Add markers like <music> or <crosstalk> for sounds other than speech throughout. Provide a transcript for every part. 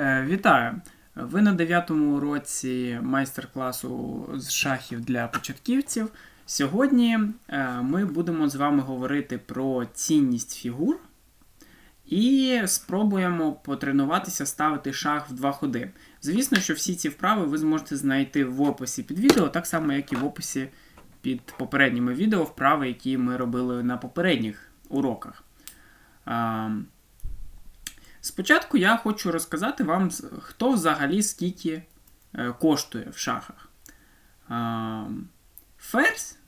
Е, Вітаю! Ви на 9 уроці майстер-класу з шахів для початківців. Сьогодні е, ми будемо з вами говорити про цінність фігур і спробуємо потренуватися ставити шах в два ходи. Звісно, що всі ці вправи ви зможете знайти в описі під відео, так само, як і в описі під попередніми відео, вправи, які ми робили на попередніх уроках. Спочатку я хочу розказати вам, хто взагалі скільки е, коштує в шахах. Ферзь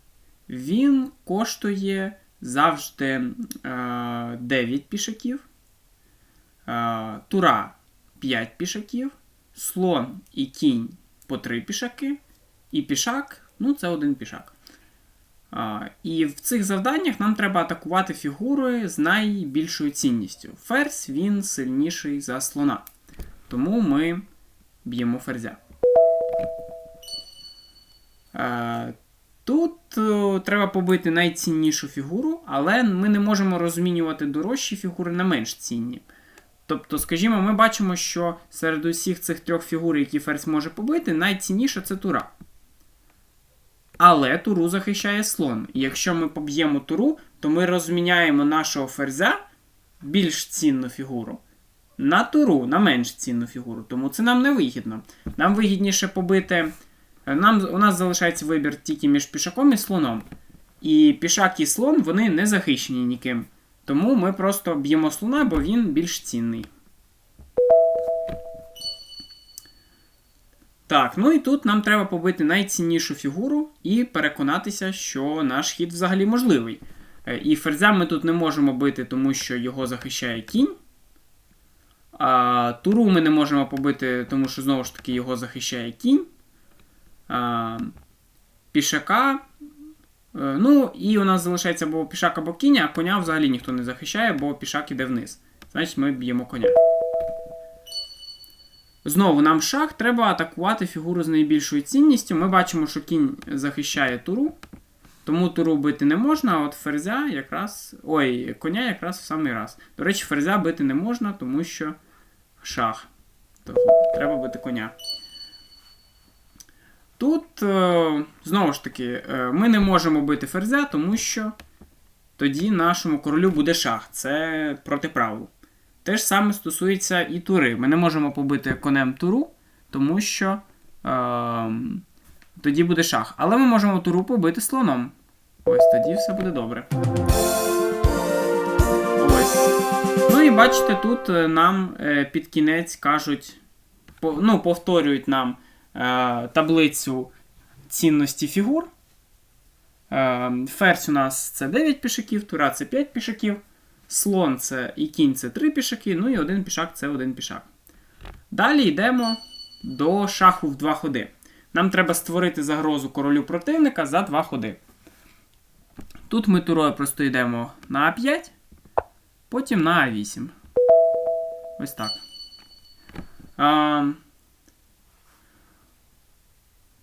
він коштує завжди е, 9 пішаків, е, тура 5 пішаків, слон і кінь по 3 пішаки, і пішак ну це один пішак. І в цих завданнях нам треба атакувати фігури з найбільшою цінністю. Ферзь він сильніший за слона. Тому ми б'ємо ферзя. Е, Тут е, треба побити найціннішу фігуру, але ми не можемо розмінювати дорожчі фігури на менш цінні. Тобто, скажімо, ми бачимо, що серед усіх цих трьох фігур, які ферзь може побити, найцінніша це тура. Але туру захищає слон. І якщо ми поб'ємо туру, то ми розміняємо нашого ферзя більш цінну фігуру на туру, на менш цінну фігуру. Тому це нам не вигідно. Нам вигідніше побити. Нам, у нас залишається вибір тільки між пішаком і слоном. І пішак і слон вони не захищені ніким. Тому ми просто б'ємо слона, бо він більш цінний. Так, ну і тут нам треба побити найціннішу фігуру і переконатися, що наш хід взагалі можливий. Е, І ферзя ми тут не можемо бити, тому що його захищає кінь. А туру ми не можемо побити, тому що знову ж таки його захищає кінь. А, пішака. е, Ну, і у нас залишається або пішак, або кінь, а коня взагалі ніхто не захищає, бо пішак іде вниз. Значить, ми б'ємо коня. Знову нам шах треба атакувати фігуру з найбільшою цінністю. Ми бачимо, що кінь захищає туру, тому туру бити не можна, а от ферзя якраз. Ой, коня якраз в самий раз. До речі, ферзя бити не можна, тому що шах. Того треба бити коня. Тут, е, знову ж таки, е, ми не можемо бити ферзя, тому що тоді нашому королю буде шах. Це проти правил. Те ж саме стосується і тури. Ми не можемо побити конем туру, тому що е, тоді буде шах. Але ми можемо туру побити слоном. Ось тоді все буде добре. Ось. Ну і бачите, тут е, нам е, під кінець кажуть, по, ну, повторюють нам е, таблицю цінності фігур. Е, ферзь у нас це 9 пішаків, тура це 5 пішаків. Слон це і кінь це 3 пішаки, ну і один пішак це один пішак. Далі йдемо до шаху в 2 ходи. Нам треба створити загрозу королю противника за 2 ходи. Тут ми турою просто йдемо на А5, потім на А8. Ось так. А,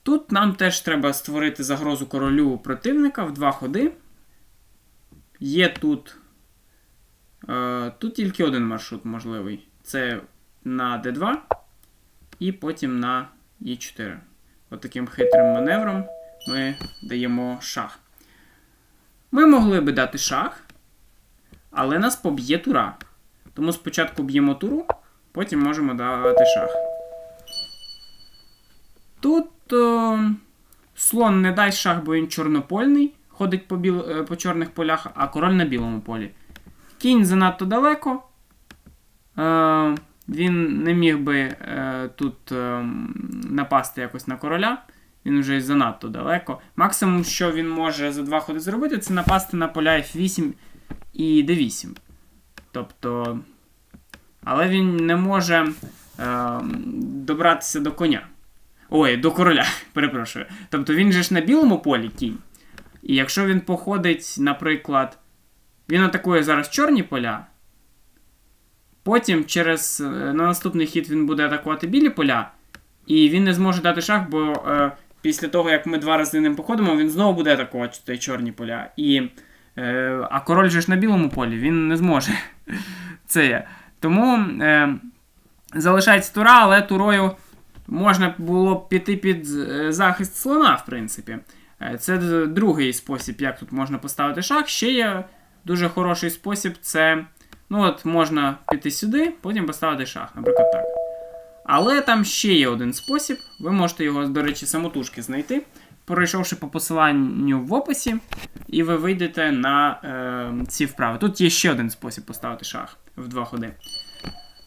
тут нам теж треба створити загрозу королю противника в 2 ходи. Є тут Тут тільки один маршрут можливий. Це на D2 і потім на E4. От таким хитрим маневром ми даємо шах. Ми могли би дати шах, але нас поб'є тура. Тому спочатку б'ємо туру, потім можемо дати шах. Тут о, слон не дасть шах, бо він чорнопольний, ходить по, біл... е, по чорних полях, а король на білому полі. Кінь занадто далеко. Е, Він не міг би е, тут е, напасти якось на короля. Він вже занадто далеко. Максимум, що він може за два ходи зробити, це напасти на поля F8 і D8. Тобто. Але він не може е, добратися до коня. Ой, до короля, <laughs> перепрошую. Тобто він же ж на білому полі кінь. І якщо він походить, наприклад. Він атакує зараз чорні поля. Потім через е, на наступний хід він буде атакувати білі поля. І він не зможе дати шах, бо е, після того, як ми два рази ним походимо, він знову буде атакувати чорні поля. І, е, А король же ж на білому полі, він не зможе. <laughs> Це є. Тому е, залишається тура, але турою можна було б піти під е, захист слона, в принципі. Е, Це другий спосіб, як тут можна поставити шах. Ще є дуже хороший спосіб це. Ну от можна піти сюди, потім поставити шах, наприклад, так. Але там ще є один спосіб. Ви можете його, до речі, самотужки знайти, пройшовши по посиланню в описі, і ви вийдете на е, ці вправи. Тут є ще один спосіб поставити шах в два ходи.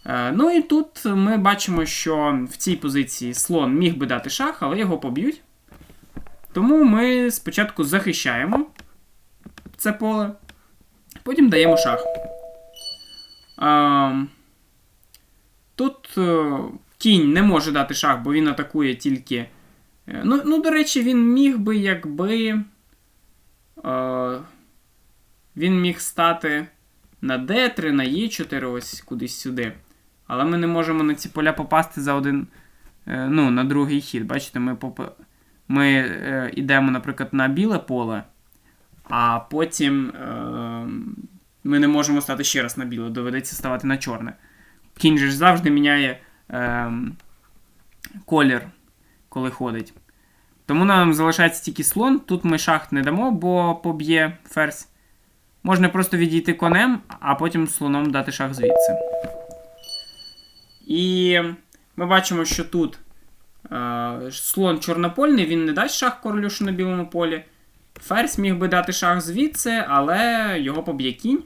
Е, ну і тут ми бачимо, що в цій позиції слон міг би дати шах, але його поб'ють. Тому ми спочатку захищаємо це поле, потім даємо шах. Ем, Тут е, кінь не може дати шах, бо він атакує тільки. е, Ну, ну до речі, він міг би, якби. Е, він міг стати на D3, на E4, ось кудись сюди. Але ми не можемо на ці поля попасти за один. ну, на другий хід. Бачите, ми, поп... ми е, йдемо, наприклад, на біле поле, а потім е, ми не можемо стати ще раз на біле, доведеться ставати на чорне. Кінь же завжди міняє е, колір, коли ходить. Тому нам залишається тільки слон. Тут ми шах не дамо, бо поб'є ферзь. Можна просто відійти конем, а потім слоном дати шах звідси. І ми бачимо, що тут е, слон чорнопольний, він не дасть шах королю, що на білому полі. Ферзь міг би дати шах звідси, але його поб'є кінь.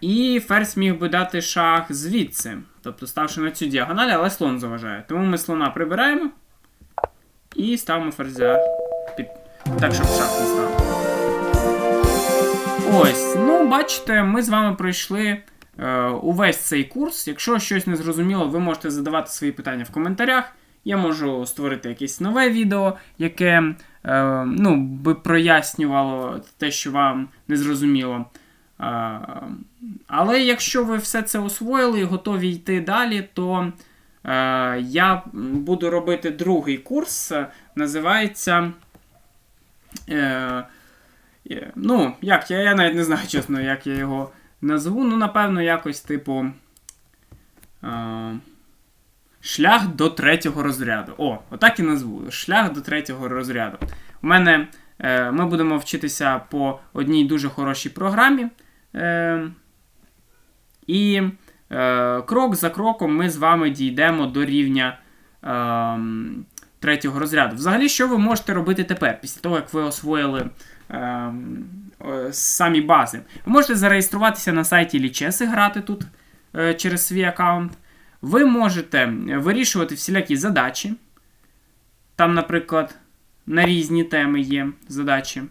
І ферзь міг би дати шах звідси. Тобто ставши на цю діагональ, але слон заважає. Тому ми слона прибираємо і ставимо ферзя під... так, щоб шах не став. Ось, ну, бачите, ми з вами пройшли е, увесь цей курс. Якщо щось не зрозуміло, ви можете задавати свої питання в коментарях. Я можу створити якесь нове відео, яке е, ну, би прояснювало те, що вам не зрозуміло. Е, але якщо ви все це освоїли і готові йти далі, то е, я буду робити другий курс. е, Називається. Е, Е, Ну, як, я, я навіть не знаю, чесно, як я його назву. Ну, напевно, якось, типу. Е, шлях до третього розряду. О, отак і назву. Шлях до третього розряду. У мене е, ми будемо вчитися по одній дуже хорошій програмі. Е, і е, крок за кроком ми з вами дійдемо до рівня. Е, Третього розряду. Взагалі, що ви можете робити тепер, після того, як ви освоїли ем, е, самі бази. Ви можете зареєструватися на сайті Лічес і грати тут е, через свій аккаунт. Ви можете вирішувати всілякі задачі. Там, наприклад, на різні теми є задачі.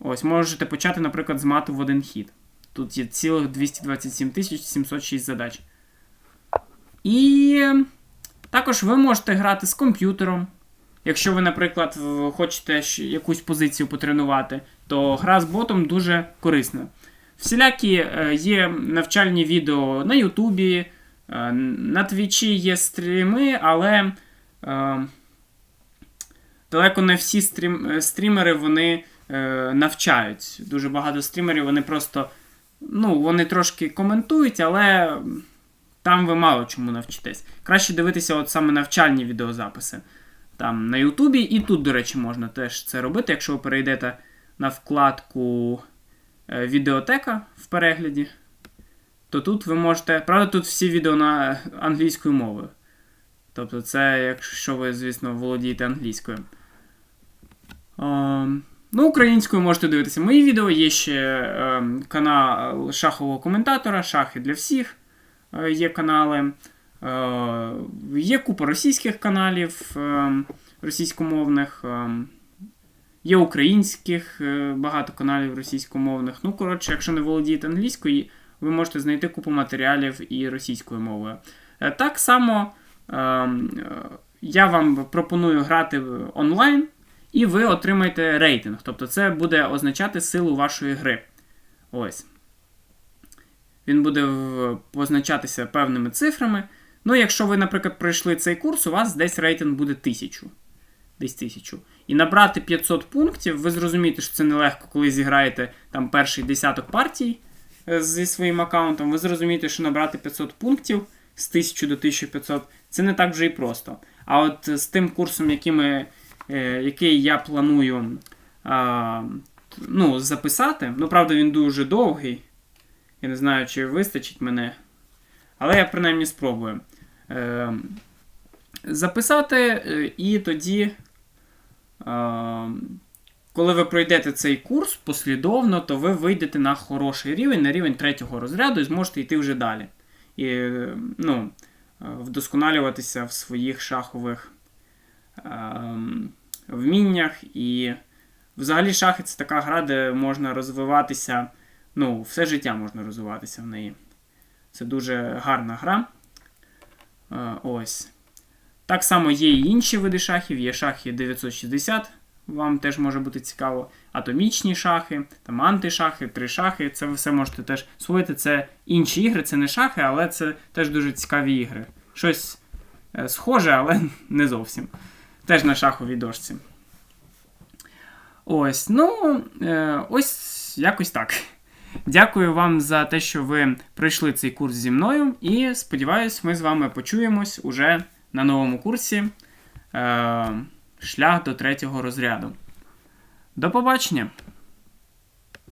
Ось, можете почати, наприклад, з мату в один хід. Тут є цілих 227 706 задач. І також ви можете грати з комп'ютером. Якщо ви, наприклад, хочете якусь позицію потренувати, то гра з ботом дуже корисна. Всілякі е, є навчальні відео на Ютубі, на Твічі є стріми, але е, далеко не всі стрім, е, стрімери вони е, навчають. Дуже багато стрімерів вони просто ну, вони трошки коментують, але там ви мало чому навчитесь. Краще дивитися от саме навчальні відеозаписи там на Ютубі. І тут, до речі, можна теж це робити, якщо ви перейдете на вкладку е, Відеотека в перегляді, то тут ви можете. Правда, тут всі відео на англійською мовою. Тобто, це якщо ви, звісно, володієте англійською. Ем, Ну, українською можете дивитися мої відео. Є ще ем, канал шахового коментатора, шахи для всіх. Е, Є канали. Е, Є купа російських каналів ем, російськомовних. ем, Є українських е, багато каналів російськомовних. Ну, коротше, якщо не володієте англійською, ви можете знайти купу матеріалів і російською мовою. Е, Так само ем, е, я вам пропоную грати онлайн, і ви отримаєте рейтинг. Тобто це буде означати силу вашої гри. Ось. Він буде позначатися певними цифрами. Ну, якщо ви, наприклад, пройшли цей курс, у вас десь рейтинг буде 1000. Десь 1000. І набрати 500 пунктів, ви зрозумієте, що це нелегко, коли зіграєте там перший десяток партій. Зі своїм аккаунтом, ви зрозумієте, що набрати 500 пунктів з 1000 до 1500 це не так вже і просто. А от з тим курсом, який, ми, е, який я планую ну, записати, ну, правда, він дуже довгий. Я не знаю, чи вистачить мене. Але я принаймні спробую. Е, записати, е, і тоді, коли ви пройдете цей курс послідовно, то ви вийдете на хороший рівень, на рівень третього розряду і зможете йти вже далі. І ну, вдосконалюватися в своїх шахових ем, вміннях. І взагалі шахи це така гра, де можна розвиватися. Ну, все життя можна розвиватися в неї. Це дуже гарна гра. Е, Ось. Так само є і інші види шахів, є шахи 960, вам теж може бути цікаво. Атомічні шахи, там антишахи, три шахи. Це ви все можете теж освоїти. Це інші ігри, це не шахи, але це теж дуже цікаві ігри. Щось е, схоже, але <laughs> не зовсім. Теж на шаховій дошці. Ось, ну, е, ось якось так. Дякую вам за те, що ви пройшли цей курс зі мною, і сподіваюсь, ми з вами почуємось уже на новому курсі е, Шлях до третього розряду. До побачення!